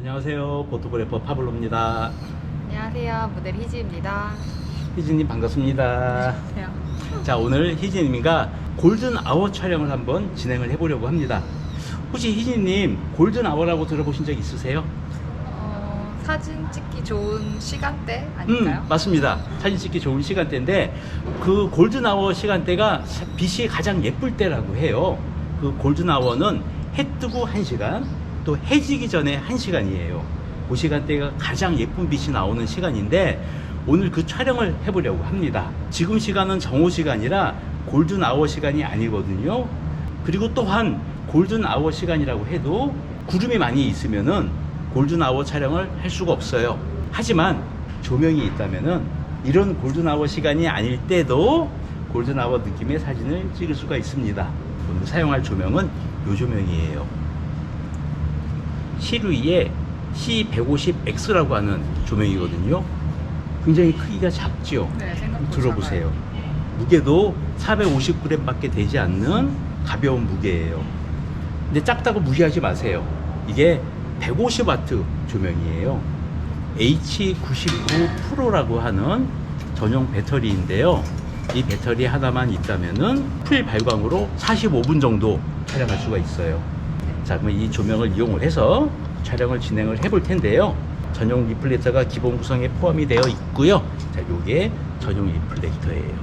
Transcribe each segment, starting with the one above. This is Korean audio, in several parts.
안녕하세요. 포토그래퍼 파블로입니다. 안녕하세요. 모델 희지입니다. 희진님 반갑습니다. 안녕하세요. 자, 오늘 희진님과 골든 아워 촬영을 한번 진행을 해보려고 합니다. 혹시 희진님 골든 아워라고 들어보신 적 있으세요? 어, 사진 찍기 좋은 시간대 아닐까요? 음, 맞습니다. 사진 찍기 좋은 시간대인데 그 골든 아워 시간대가 빛이 가장 예쁠 때라고 해요. 그 골든 아워는 해 뜨고 1시간, 또 해지기 전에 1시간이에요. 그 시간대가 가장 예쁜 빛이 나오는 시간인데 오늘 그 촬영을 해보려고 합니다. 지금 시간은 정오 시간이라 골든 아워 시간이 아니거든요. 그리고 또한 골든 아워 시간이라고 해도 구름이 많이 있으면은 골든 아워 촬영을 할 수가 없어요. 하지만 조명이 있다면은 이런 골든 아워 시간이 아닐 때도 골든 아워 느낌의 사진을 찍을 수가 있습니다. 오늘 사용할 조명은 이 조명이에요. 시루이의 C150X라고 하는 조명이거든요. 굉장히 크기가 작죠. 네, 들어보세요. 무게도 450g 밖에 되지 않는 가벼운 무게예요. 근데 작다고 무시하지 마세요. 이게 150W 조명이에요. H99 프로라고 하는 전용 배터리인데요. 이 배터리 하나만 있다면은 풀 발광으로 45분 정도 촬영할 수가 있어요. 자, 그럼 이 조명을 이용을 해서 촬영을 진행을 해볼 텐데요. 전용 리플렉터가 기본 구성에 포함이 되어 있고요. 자, 요게 전용 리플렉터예요.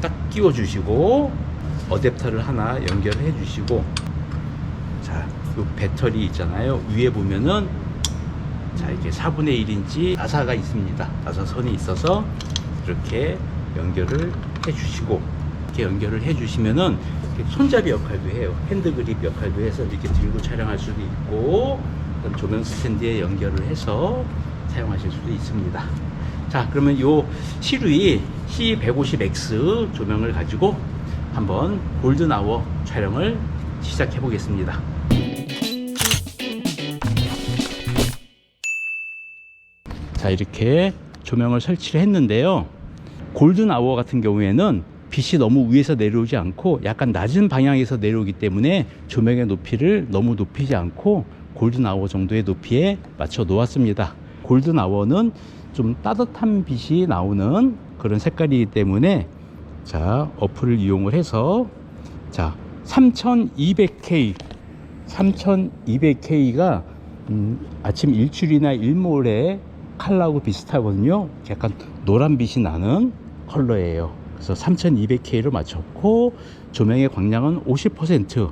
딱 끼워 주시고 어댑터를 하나 연결해 주시고 자, 요 배터리 있잖아요. 위에 보면은 자, 이게 4분의 1인치 나사가 있습니다. 나사 선이 있어서 이렇게 연결을 해 주시고 이렇게 연결을 해 주시면은 이렇게 손잡이 역할도 해요. 핸드그립 역할도 해서 이렇게 들고 촬영할 수도 있고 조명 스탠드에 연결을 해서 사용하실 수도 있습니다. 자, 그러면 요 시루이 C150X 조명을 가지고 한번 골든 아워 촬영을 시작해 보겠습니다. 자, 이렇게 조명을 설치를 했는데요. 골든 아워 같은 경우에는 빛이 너무 위에서 내려오지 않고 약간 낮은 방향에서 내려오기 때문에 조명의 높이를 너무 높이지 않고 골든 아워 정도의 높이에 맞춰 놓았습니다. 골든 아워는 좀 따뜻한 빛이 나오는 그런 색깔이기 때문에 자, 어플을 이용을 해서 자, 3200K 3200K가 음, 아침 일출이나 일몰의 컬러하고 비슷하거든요. 약간 노란 빛이 나는 컬러예요. 그래서 3200K로 맞췄고 조명의 광량은 50%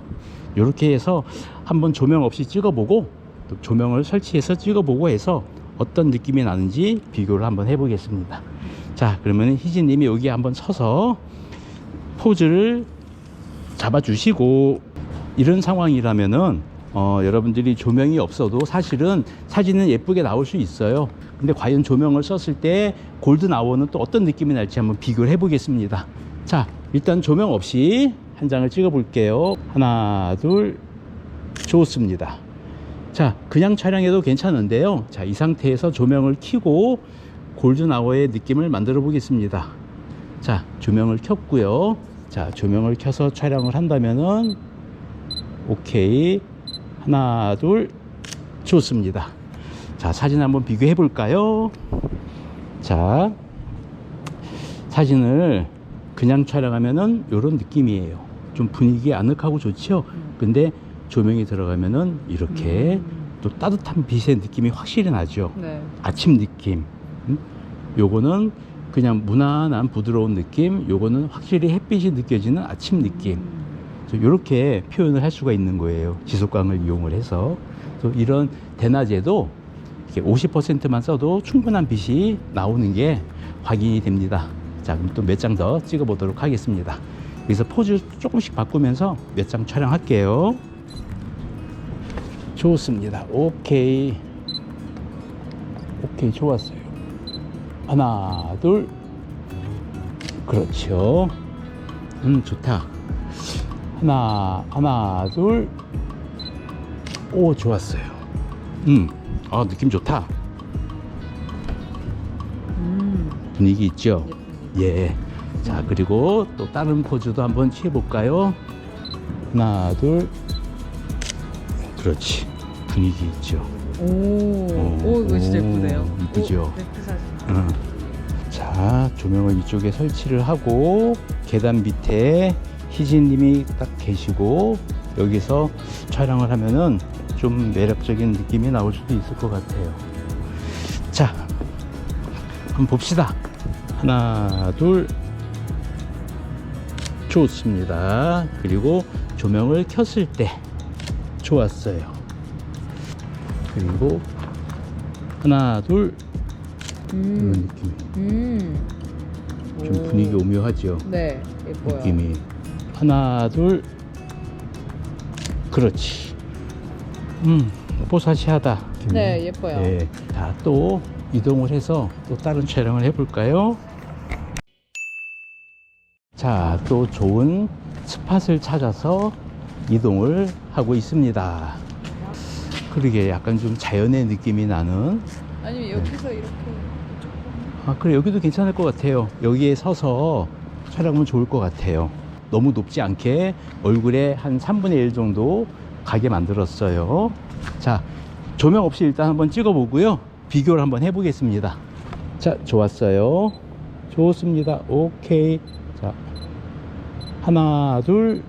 이렇게 해서 한번 조명 없이 찍어보고 또 조명을 설치해서 찍어보고 해서 어떤 느낌이 나는지 비교를 한번 해보겠습니다. 자, 그러면 희진님이 여기 한번 서서 포즈를 잡아주시고 이런 상황이라면은 어, 여러분들이 조명이 없어도 사실은 사진은 예쁘게 나올 수 있어요. 근데 과연 조명을 썼을 때 골든 아워는 또 어떤 느낌이 날지 한번 비교를 해보겠습니다. 자, 일단 조명 없이 한 장을 찍어 볼게요. 하나, 둘, 좋습니다. 자, 그냥 촬영해도 괜찮은데요. 자, 이 상태에서 조명을 켜고 골든 아워의 느낌을 만들어 보겠습니다. 자, 조명을 켰고요. 자, 조명을 켜서 촬영을 한다면은 오케이. 하나, 둘, 좋습니다. 자, 사진 한번 비교해 볼까요? 자, 사진을 그냥 촬영하면은 이런 느낌이에요. 좀 분위기 아늑하고 좋죠? 근데 조명이 들어가면은 이렇게 또 따뜻한 빛의 느낌이 확실히 나죠. 네. 아침 느낌. 음? 요거는 그냥 무난한 부드러운 느낌. 요거는 확실히 햇빛이 느껴지는 아침 느낌. 이렇게 표현을 할 수가 있는 거예요. 지속광을 이용을 해서. 이런 대낮에도 이렇게 50%만 써도 충분한 빛이 나오는 게 확인이 됩니다. 자, 그럼 또 몇 장 더 찍어 보도록 하겠습니다. 여기서 포즈 조금씩 바꾸면서 몇 장 촬영할게요. 좋습니다. 오케이. 오케이, 좋았어요. 하나, 둘. 그렇죠. 음, 좋다. 하나, 하나, 둘. 오, 좋았어요. 음, 아, 느낌 좋다. 음, 분위기 있죠? 예쁩니다. 예. 자, 그리고 또 다른 포즈도 한번 취해볼까요? 하나, 둘. 그렇지. 분위기 있죠. 오, 오, 오, 이거 진짜 오, 예쁘네요. 이쁘죠? 사진. 응. 자, 조명을 이쪽에 설치를 하고 계단 밑에 희진님이 딱 계시고 여기서 촬영을 하면은 좀 매력적인 느낌이 나올 수도 있을 것 같아요. 자, 한번 봅시다. 하나, 둘. 좋습니다. 그리고 조명을 켰을 때 좋았어요. 그리고 하나, 둘. 이런 음, 느낌이. 음. 좀 오. 분위기 오묘하죠. 네, 예뻐요. 느낌이 하나 둘 그렇지 음 뽀사시하다. 네, 예뻐요. 예. 자또 이동을 해서 또 다른 촬영을 해볼까요? 자 또 좋은 스팟을 찾아서 이동을 하고 있습니다. 그러게 약간 좀 자연의 느낌이 나는. 아니면 여기서 이렇게 아 그래 여기도 괜찮을 것 같아요. 여기에 서서 촬영하면 좋을 것 같아요. 너무 높지 않게 얼굴에 한 3분의 1 정도 가게 만들었어요. 자 조명 없이 일단 한번 찍어 보고요. 비교를 한번 해 보겠습니다. 자 좋았어요. 좋습니다. 오케이. 자 하나 둘.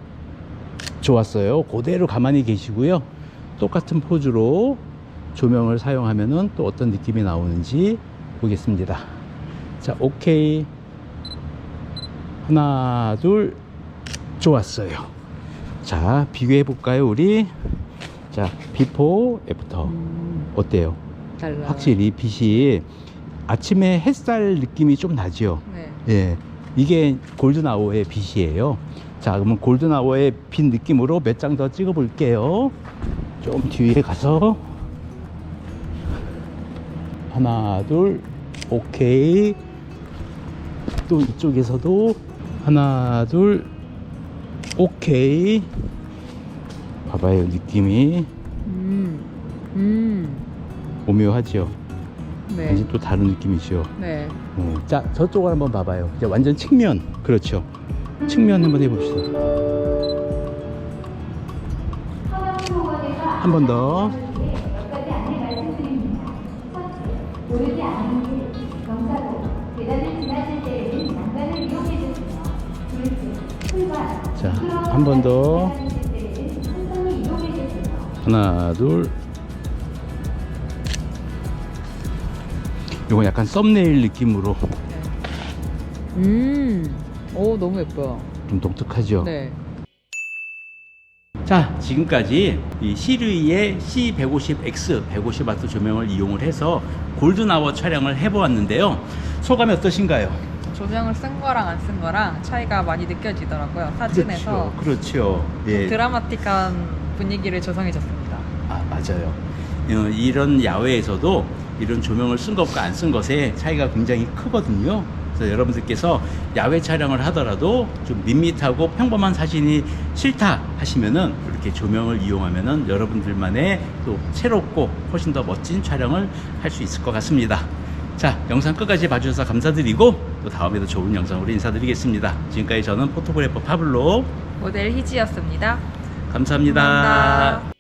좋았어요. 그대로 가만히 계시고요. 똑같은 포즈로 조명을 사용하면은 또 어떤 느낌이 나오는지 보겠습니다. 자 오케이. 하나 둘. 좋았어요 자 비교해 볼까요 우리? 자 비포 애프터 음, 어때요? 달라. 확실히 빛이 아침에 햇살 느낌이 좀 나죠? 네. 예 이게 골든 아워의 빛이에요. 자 그러면 골든 아워의 빛 느낌으로 몇 장 더 찍어 볼게요. 좀 뒤에 가서 하나 둘 오케이. 또 이쪽에서도 하나 둘 오케이. 봐봐요 느낌이. 음, 음, 오묘하죠? 네, 완전 또 다른 느낌이죠? 네. 어. 자 저쪽을 한번 봐봐요. 이제 완전 측면. 그렇죠. 측면 한번 해봅시다. 한 번 더 자, 한 번 더. 하나 둘 이건 약간 썸네일 느낌으로 음, 오, 너무 예뻐요. 좀 독특하죠 네. 자 지금까지 이 시르이의 C150X 150W 조명을 이용을 해서 골든아워 촬영을 해보았는데요 소감이 어떠신가요? 조명을 쓴 거랑 안 쓴 거랑 차이가 많이 느껴지더라고요. 사진에서 그렇죠, 그렇죠. 예. 드라마틱한 분위기를 조성해 줬습니다. 아 맞아요. 어, 이런 야외에서도 이런 조명을 쓴 것과 안 쓴 것의 차이가 굉장히 크거든요. 그래서 여러분들께서 야외 촬영을 하더라도 좀 밋밋하고 평범한 사진이 싫다 하시면은 이렇게 조명을 이용하면은 여러분들만의 또 새롭고 훨씬 더 멋진 촬영을 할 수 있을 것 같습니다. 자, 영상 끝까지 봐주셔서 감사드리고 또 다음에도 좋은 영상으로 인사드리겠습니다. 지금까지 저는 포토그래퍼 파블로 모델 희지였습니다. 감사합니다. 감사합니다.